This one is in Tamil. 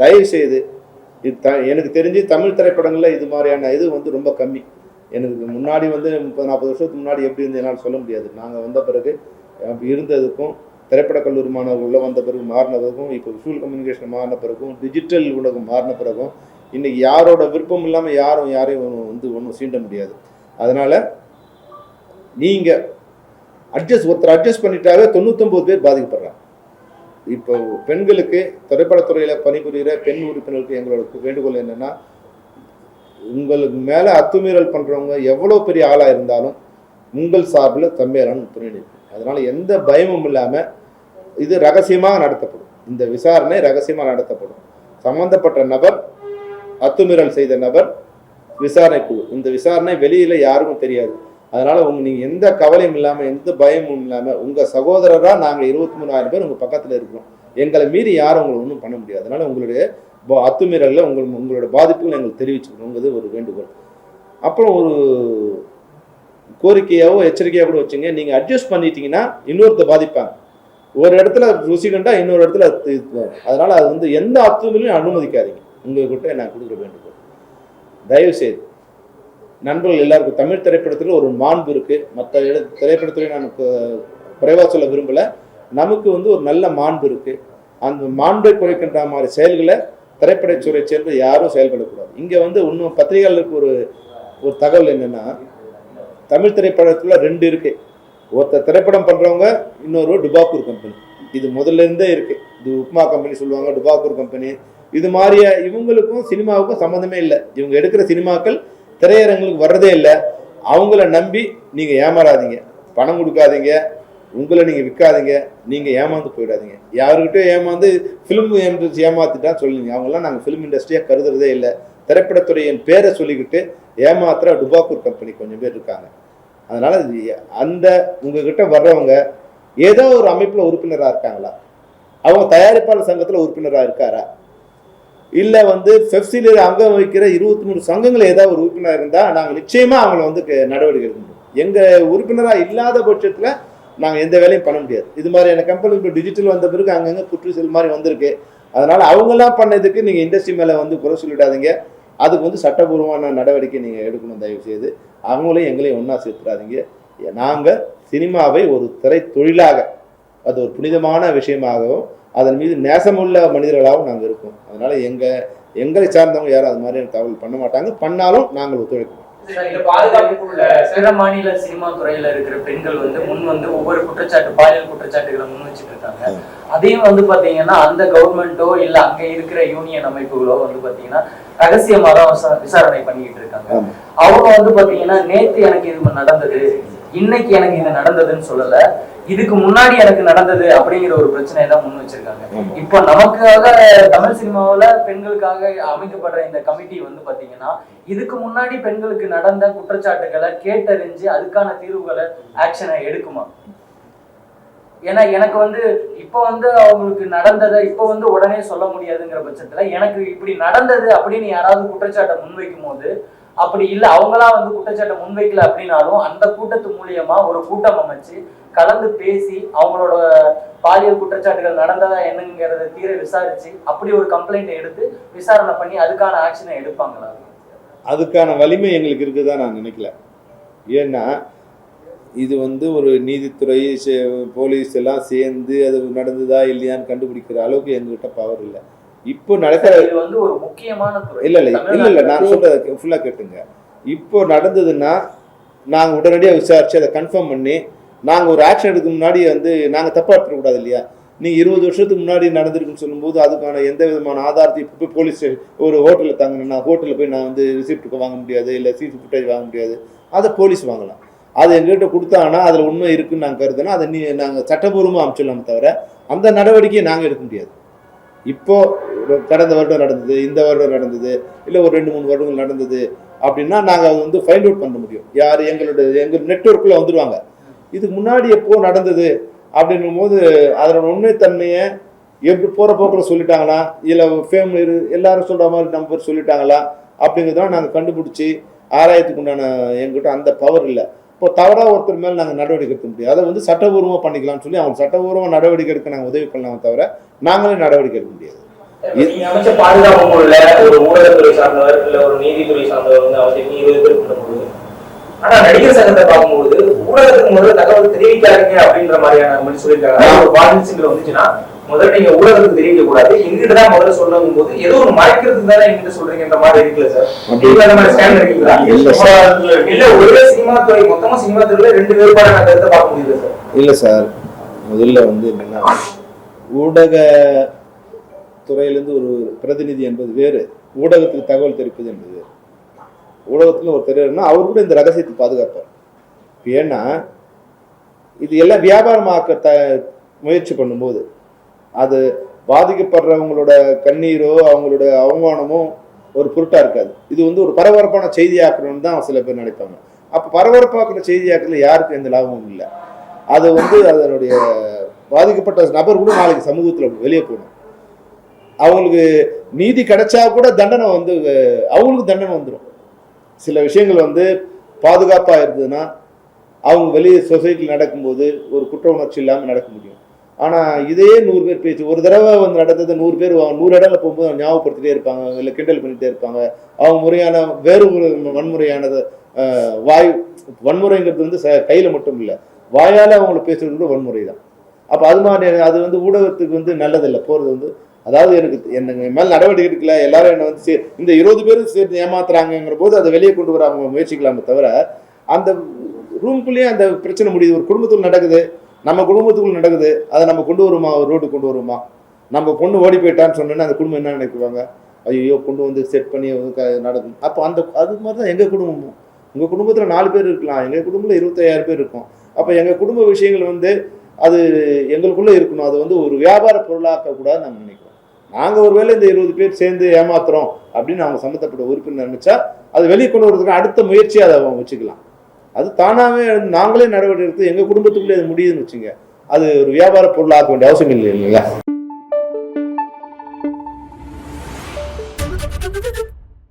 தயவு செய்து இது த எனக்கு தெரிஞ்சு தமிழ் திரைப்படங்களில் இது மாதிரியான இது வந்து ரொம்ப கம்மி. எனக்கு முன்னாடி வந்து முப்பது நாற்பது வருஷத்துக்கு முன்னாடி எப்படி இருந்து என்னால் சொல்ல முடியாது. நாங்கள் வந்த பிறகு இருந்ததுக்கும் திரைப்பட கல்லூரி மாணவர்கள் வந்த பிறகு மாறினதுக்கும் இப்போ விஷுவல் கம்யூனிகேஷன் மாறின பிறகும் டிஜிட்டல் ஊடகம் மாறின பிறகும் இன்னைக்கு யாரோட விருப்பம் இல்லாமல் யாரும் யாரையும் வந்து ஒன்றும் சீண்ட முடியாது. அதனால் நீங்கள் அட்ஜஸ்ட் ஒருத்தர் அட்ஜஸ்ட் பண்ணிட்டாவே தொண்ணூத்தொம்பது பேர் பாதிக்கப்படுறாங்க. இப்போ பெண்களுக்கு திரைப்படத்துறையில் பணிபுரிகிற பெண் உறுப்பினருக்கு எங்களோட வேண்டுகோள் என்னென்னா உங்களுக்கு மேலே அத்துமீறல் பண்ணுறவங்க எவ்வளோ பெரிய ஆளாக இருந்தாலும் உங்கள் சார்பில் தம்பேரான துணை நிற்போம் அதனால் எந்த பயமும் இல்லாமல் இது ரகசியமாக நடத்தப்படும். இந்த விசாரணை ரகசியமாக நடத்தப்படும். சம்பந்தப்பட்ட நபர் அத்துமீறல் செய்த நபர் விசாரணை குழு இந்த விசாரணை வெளியில் யாருக்கும் தெரியாது. அதனால உங்க நீங்க எந்த கவலையும் இல்லாம எந்த பயமும் இல்லாம உங்க சகோதரரா நாங்க இருபத்தி மூணாயிரம் பேர் உங்க பக்கத்துல இருக்கிறோம். எங்களை மீறி யாரும் உங்களை ஒன்றும் பண்ண முடியாது. அதனால உங்களுடைய அத்துமீறலில் உங்கள் உங்களோட பாதிப்புகள் எங்களுக்கு தெரிவிச்சுக்கணுங்கிறது ஒரு வேண்டுகோள். அப்புறம் ஒரு கோரிக்கையாவோ எச்சரிக்கையாக கூட வச்சுங்க. நீங்கள் அட்ஜஸ்ட் பண்ணிட்டீங்கன்னா இன்னொருத்த பாதிப்பாங்க. ஒரு இடத்துல ருசி கண்டா இன்னொரு இடத்துல அது இது- அதனால அது வந்து எந்த அத்துமீறலையும் அனுமதிக்காதீங்க. உங்ககிட்ட நான் கொடுக்குற வேண்டுகோள். தயவு செய்து நண்பர்கள் எல்லாருக்கும் தமிழ் திரைப்படத்தில் ஒரு மாண்பு இருக்குது மற்ற இட திரைப்படத்துறை நான் குறைவாக சொல்ல விரும்பலை. நமக்கு வந்து ஒரு நல்ல மாண்பு இருக்குது அந்த மாண்பை குறைக்கின்ற மாதிரி செயல்களை திரைப்படத்துறை சேர்ந்து யாரும் செயல்படக்கூடாது. இங்கே வந்து இன்னும் பத்திரிகையாளருக்கு ஒரு ஒரு தகவல் என்னென்னா தமிழ் திரைப்படத்தில் ரெண்டு இருக்குது ஒருத்தர் திரைப்படம் பண்ணுறவங்க இன்னொரு டுபாக்கூர் கம்பெனி. இது முதல்ல இருந்தே இருக்குது இது உப்மா கம்பெனி சொல்லுவாங்க டுபாக்கூர் கம்பெனி. இது மாதிரிய இவங்களுக்கும் சினிமாவுக்கும் சம்மந்தமே இல்லை. இவங்க எடுக்கிற சினிமாக்கள் திரையரங்களுக்கு வர்றதே இல்லை. அவங்கள நம்பி நீங்கள் ஏமாறாதீங்க. பணம் கொடுக்காதீங்க. உங்களை நீங்கள் விற்காதீங்க நீங்கள் ஏமாந்து போயிடாதீங்க. யாருக்கிட்டே ஏமாந்து ஃபிலிம் ஏமாத்திட்டா சொல்லுங்க. அவங்களாம் நாங்கள் ஃபிலிம் இண்டஸ்ட்ரியாக கருதுறதே இல்லை. திரைப்படத்துறையின் பேரை சொல்லிக்கிட்டு ஏமாத்துற டுபாக்கூர் கம்பெனி கொஞ்சம் பேர் இருக்காங்க. அதனால் அந்த உங்ககிட்ட வர்றவங்க ஏதோ ஒரு அமைப்பில் உறுப்பினராக இருக்காங்களா? அவங்க தயாரிப்பாளர் சங்கத்தில் உறுப்பினராக இருக்காரா? இல்லை வந்து பெப்சில அங்கம் வகிக்கிற இருபத்தி மூணு சங்கங்கள் ஏதாவது ஒரு உறுப்பினர் இருந்தால் நாங்கள் நிச்சயமாக அவங்கள வந்து க- நடவடிக்கை எடுக்க முடியும். உறுப்பினராக இல்லாத பட்சத்தில் நாங்கள் எந்த வேலையும் பண்ண முடியாது. இது மாதிரியான கம்பெனி இப்போ டிஜிட்டல் வந்த பிறகு அங்கங்கே குற்று செல் மாதிரி வந்திருக்கு. அதனால் அவங்கெல்லாம் பண்ணதுக்கு நீங்கள் இண்டஸ்ட்ரி மேலே வந்து குறை சொல்லிடாதீங்க. அதுக்கு வந்து சட்டபூர்வமான நடவடிக்கை நீங்கள் எடுக்கணும் தயவு செய்து. அவங்களையும் எங்களையும் ஒன்றா சேர்த்துறாதீங்க. நாங்கள் சினிமாவை ஒரு திரை தொழிலாக அது ஒரு புனிதமான விஷயமாகவும் அதன் மீது நேசமுள்ள மனிதர்களாகவும் நாங்கள் இருக்கோம். அதனால எங்க எங்களை சார்ந்தவங்க யாரும் அது மாதிரி தகவல் பண்ண மாட்டாங்க. பண்ணாலும் நாங்கள் பாதுகாப்புக்குள்ள பிற மாநில சினிமா துறையில இருக்கிற பெண்கள் வந்து முன் வந்து ஒவ்வொரு குற்றச்சாட்டு பாலியல் குற்றச்சாட்டுகளை முன் வச்சுட்டு இருக்காங்க. அதையும் வந்து பாத்தீங்கன்னா அந்த கவர்மெண்ட்டோ இல்ல அங்க இருக்கிற யூனியன் அமைப்புகளோ வந்து பாத்தீங்கன்னா ரகசியமா தான் விசா- விசாரணை பண்ணிக்கிட்டு இருக்காங்க. அவங்க வந்து பாத்தீங்கன்னா நேத்து எனக்கு இது நடந்தது. இன்னைக்கு எனக்கு இது நடந்ததுன்னு சொல்லல. இதுக்கு முன்னாடி எனக்கு நடந்தது அப்படிங்கிற ஒரு பிரச்சனையை தான் முன் வச்சிருக்காங்க. இப்போ நமக்காக தமிழ் சினிமாவுல பெண்களுக்காக அமைக்கப்படுற இந்த கமிட்டி வந்து பாத்தீங்கன்னா இதுக்கு முன்னாடி பெண்களுக்கு நடந்த குற்றச்சாட்டுகளை கேட்டறிஞ்சு அதுக்கான தீர்வுகளை ஆக்ஷனை எடுக்குமா? ஏன்னா எனக்கு வந்து இப்போ வந்து அவங்களுக்கு நடந்ததை இப்போ வந்து உடனே சொல்ல முடியாதுங்கிற பட்சத்துல எனக்கு இப்படி நடந்தது அப்படின்னு யாராவது குற்றச்சாட்டை முன்வைக்கும் போது அப்படி இல்லை அவங்களா வந்து குற்றச்சாட்டை முன்வைக்கல அப்படின்னாலும் அந்த கூட்டத்து மூலியமா ஒரு கூட்டம் அமைச்சு கலந்து பேசி அவங்களோட பாலியல் குற்றச்சாட்டுகள் நடந்ததா என்னங்கிறத தீர விசாரிச்சு அப்படி ஒரு கம்ப்ளைண்ட் எடுத்து விசாரணை பண்ணி அதுக்கான ஆக்ஷனை எடுப்பாங்களா? அதுக்கான வலிமை எங்களுக்கு இருக்குதா நான் நினைக்கல. ஏன்னா இது வந்து ஒரு நீதித்துறை சே- போலீஸ் எல்லாம் சேர்ந்து அது நடந்ததா இல்லையான்னு கண்டுபிடிக்கிற அளவுக்கு எங்ககிட்ட பவர் இல்லை. இப்போ நடக்கிற இது வந்து ஒரு முக்கியமான இல்ல இல்ல இல்ல இல்ல நான் சொல்றத ஃபுல்லா கேட்டுங்க. இப்போ நடந்ததுன்னா நாங்க உடனடியாக விசாரிச்சு அதை கன்ஃபார்ம் பண்ணி நாங்க ஒரு ஆக்ஷன் எடுக்க முன்னாடி வந்து நாங்க தப்பா எடுத்துக்கூடாது இல்லையா? நீங்க இருபது வருஷத்துக்கு முன்னாடி நடந்திருக்குன்னு சொல்லும்போது அதுக்கான எந்த விதமான ஆதாரத்தையும் இப்போ போய் போலீஸ் ஒரு ஹோட்டலில் தங்கினா ஹோட்டலில் போய் நான் வந்து ரிசிப்ட் வாங்க முடியாது இல்லை சிசி ஃபுட்டேஜ் வாங்க முடியாது. அதை போலீஸ் வாங்கலாம். அது எங்ககிட்ட கொடுத்தாங்கன்னா அதில் உண்மை இருக்குன்னு நாங்கள் கருதுனா அதை நீ நாங்கள் சட்டபூர்வமாக அமைச்சிடலாமே தவிர அந்த நடவடிக்கையை நாங்கள் எடுக்க முடியாது. இப்போ ஒரு கடந்த வருடம் நடந்தது இந்த வருடம் நடந்தது இல்லை ஒரு ரெண்டு மூணு வருடங்கள் நடந்தது அப்படின்னா நாங்கள் அதை வந்து ஃபைண்ட் அவுட் பண்ண முடியும். யார் எங்களோட எங்கள் நெட்ஒர்க்கில் வந்துடுவாங்க இதுக்கு முன்னாடி எப்போ நடந்தது அப்படின்னும் போது அதனோட உண்மைத்தன்மையை எப்படி போகிற போக்கில் சொல்லிட்டாங்களா? இல்லை ஃபேம் எல்லாரும் சொல்கிற மாதிரி நம்பர் சொல்லிட்டாங்களா? அப்படிங்கிறதெல்லாம் நாங்கள் கண்டுபிடிச்சி ஆராயத்துக்கு உண்டான எங்கிட்ட அந்த பவர் இல்லை. இப்போ தவறாக ஒருத்தர் மேலே நாங்கள் நடவடிக்கை எடுக்க முடியும் அதை வந்து சட்டபூர்வமாக பண்ணிக்கலாம்னு சொல்லி அவங்க சட்டபூர்வமாக நடவடிக்கை எடுக்க நாங்கள் உதவி பண்ணலாமே தவிர நாங்களே நடவடிக்கை எடுக்க முடியாது. அமைச்ச பாதுகாப்பு குழுல ஒரு ஊடகத்துறை சார்ந்தவர் இல்ல ஒரு நீதித்துறை சார்ந்தவர் வந்து அமைச்சர் இருபது பேர் பண்ணும்போது ஆனா நடிகர் சங்கத்தை பார்க்கும்போது ஊடகத்துக்கு முதல்ல தகவல் தெரிவிக்காதீங்க அப்படின்ற மாதிரியான மாதிரி சொல்லியிருக்காங்க. ஒரு பாலிசிங்கில் வந்துச்சுன்னா முதல்ல நீங்க ஊடகத்துக்கு தெரிவிக்க கூடாது எங்கிட்ட தான் முதல்ல சொல்லணும் போது ஏதோ ஒரு மறைக்கிறதுக்கு தானே எங்கிட்ட சொல்றீங்கன்ற மாதிரி இருக்குல்ல சார். நீங்க அந்த மாதிரி ஸ்கேன் இருக்கீங்களா இல்ல ஒரே சினிமா துறை மொத்தமா சினிமா துறையில ரெண்டு வேறுபாடான கருத்தை பார்க்க முடியுது சார். இல்லை சார். முதல்ல வந்து என்னன்னா ஊடக துறையிலேருந்து ஒரு பிரதிநிதி என்பது வேறு ஊடகத்துக்கு தகவல் தெரிவிப்பது என்பது வேறு. ஊடகத்தில் ஒரு தெரியும்னா அவர் கூட இந்த ரகசியத்தை பாதுகாப்பார். இப்போ ஏன்னா இது எல்லாம் வியாபாரமாக்க த முயற்சி பண்ணும்போது அது பாதிக்கப்படுறவங்களோட கண்ணீரோ அவங்களோட அவமானமோ ஒரு பொருட்டா இருக்காது. இது வந்து ஒரு பரபரப்பான செய்தியாக்கணும்னு தான் சில பேர் நினைப்பாங்க. அப்போ பரபரப்பாக்குற செய்தியாக்கிறதுல யாருக்கும் எந்த லாபமும் இல்லை. அது வந்து அதனுடைய பாதிக்கப்பட்ட நபர் கூட நாளைக்கு சமூகத்தில் வெளியே போகணும். அவங்களுக்கு நீதி கிடைச்சா கூட தண்டனை வந்து அவங்களுக்கு தண்டனை வந்துடும் சில விஷயங்கள் வந்து பாதுகாப்பாக இருந்ததுன்னா அவங்க வெளியே சொசைட்டியில் நடக்கும்போது ஒரு குற்ற உணர்ச்சி இல்லாமல் நடக்க முடியும். ஆனால் இதே நூறு பேர் பேச்சு ஒரு தடவை வந்து நடந்தது நூறு பேர் நூறு இடத்துல போகும்போது ஞாபகப்படுத்திட்டே இருப்பாங்க இல்லை கிண்டல் பண்ணிகிட்டே இருப்பாங்க. அவங்க முறையான வேறு ஒரு வன்முறையானது வாய் வன்முறைங்கிறது வந்து ச கையில் மட்டும் இல்லை. வாயால் அவங்களை பேசுறது கூட வன்முறை தான் அப்போ அது மாதிரி அது வந்து ஊடகத்துக்கு வந்து நல்லதில்லை. போகிறது வந்து அதாவது எனக்கு எனக்கு மேல் நடவடிக்கை எடுக்கல எல்லாரும் என்னை வந்து சே- இந்த இருபது பேரும் சேர்ந்து ஏமாத்துறாங்கங்கிற போது அதை வெளியே கொண்டு வர அவங்க முயற்சிக்கலாமே தவிர அந்த ரூம்குள்ளேயே அந்த பிரச்சனை முடியுது. ஒரு குடும்பத்துக்குள் நடக்குது. நம்ம குடும்பத்துக்குள் நடக்குது. அதை நம்ம கொண்டு வருமா? ஒரு ரோடு கொண்டு வருமா? நம்ம பொண்ணு ஓடி போயிட்டான்னு சொன்னோன்னா அந்த குடும்பம் என்ன நினைக்குவாங்க? ஐயோ கொண்டு வந்து செட் பண்ணி க- நடக்கும் அப்போ அந்த அது மாதிரி தான் எங்கள் குடும்பமும் உங்கள் குடும்பத்தில் நாலு பேர் இருக்கலாம். எங்கள் குடும்பத்தில் இருபத்தையாயிரம் பேர் இருக்கும். அப்போ எங்கள் குடும்ப விஷயங்கள் வந்து அது எங்களுக்குள்ளே இருக்கணும். அது வந்து ஒரு வியாபார பொருளாக்க கூட நாங்கள் நினைக்கிறோம். நாங்கள் ஒருவேளை இந்த இருபது பேர் சேர்ந்து ஏமாத்துறோம் அப்படின்னு அவங்க சம்மந்தப்பட்ட உறுப்பினர் நினைச்சா அது வெளியே கொண்டு வரதுக்கு அடுத்த முயற்சியை அதை அவங்க வச்சுக்கலாம். அது தானாகவே நாங்களே நடவடிக்கை எடுத்து எங்கள் குடும்பத்துக்குள்ளே அது முடியுதுன்னு வச்சுங்க. அது ஒரு வியாபார பொருளாக்க வேண்டிய அவசியம் இல்லை இல்லைங்களா